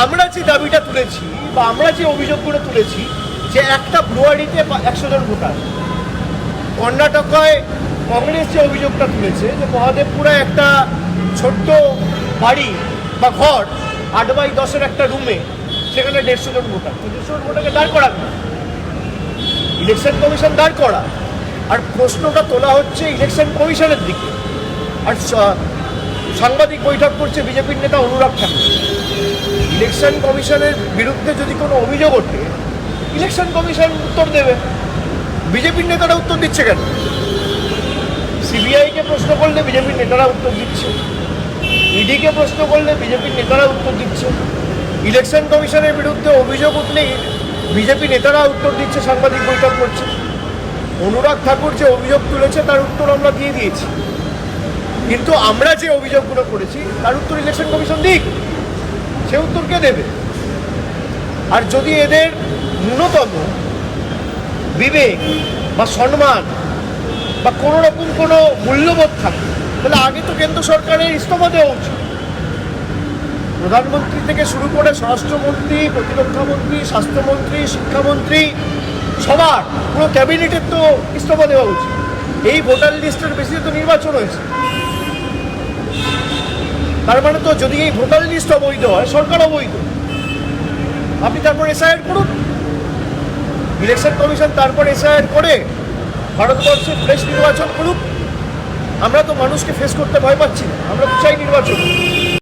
আমরা যে দাবিটা তুলেছি বা আমরা যে অভিযোগগুলো তুলেছি যে একটা ব্রুয়ারিতে একশো জন ভোটার। কর্ণাটকায় কংগ্রেস যে অভিযোগটা তুলেছে যে মহাদেবপুরে একটা ছোট্ট বাড়ি বা ঘর আট বাই দশের একটা রুমে সেখানে দেড়শো জন ভোটার। তো দেড়শো জন ভোটারকে দাঁড় করান না ইলেকশন কমিশন দাঁড় করা। আর প্রশ্নটা তোলা হচ্ছে ইলেকশন কমিশনের দিকে। আর সাংবাদিক বৈঠক করছে বিজেপির নেতা অনুরাগ ঠাকুর। ইলেকশন কমিশনের বিরুদ্ধে যদি কোনো অভিযোগ ওঠে, ইলেকশন কমিশন উত্তর দেবে। বিজেপির নেতারা উত্তর দিচ্ছে কেন? সিবিআইকে প্রশ্ন করলে বিজেপির নেতারা উত্তর দিচ্ছে। ইডিকে প্রশ্ন করলে বিজেপির নেতারা উত্তর দিচ্ছে। ইলেকশন কমিশনের বিরুদ্ধে অভিযোগ উঠলেই বিজেপি নেতারা উত্তর দিচ্ছে, সাংবাদিক বৈঠক করছে। অনুরাগ ঠাকুর যে অভিযোগ তুলেছে, তার উত্তর আমরা দিয়ে দিয়েছি। কিন্তু আমরা যে অভিযোগগুলো করেছি, তার উত্তর ইলেকশন কমিশন দিক। সে উত্তরকে দেবে? আর যদি এদের ন্যূনতম বিবেক বা সম্মান বা কোনো রকম কোনো মূল্যবোধ থাকে, তাহলে আগে তো কেন্দ্র সরকারের ইস্তফা দেওয়া উচিত। প্রধানমন্ত্রী থেকে শুরু করে স্বরাষ্ট্রমন্ত্রী, প্রতিরক্ষামন্ত্রী, স্বাস্থ্যমন্ত্রী, শিক্ষামন্ত্রী, সবার পুরো ক্যাবিনেটের তো ইস্তফা দেওয়া উচিত। এই ভোটার লিস্টের বেশি তো নির্বাচন হয়েছে। তার মানে তো যদি এই ভোটার লিস্ট অবৈধ হয়, সরকার অবৈধ। আপনি তারপর এসআইআর করুন। ইলেকশন কমিশন তারপর এসআইআর করে ভারতবর্ষে ফ্রেশ নির্বাচন করুক। আমরা তো মানুষকে ফেস করতে ভয় পাচ্ছি না। আমরা চাই নির্বাচন।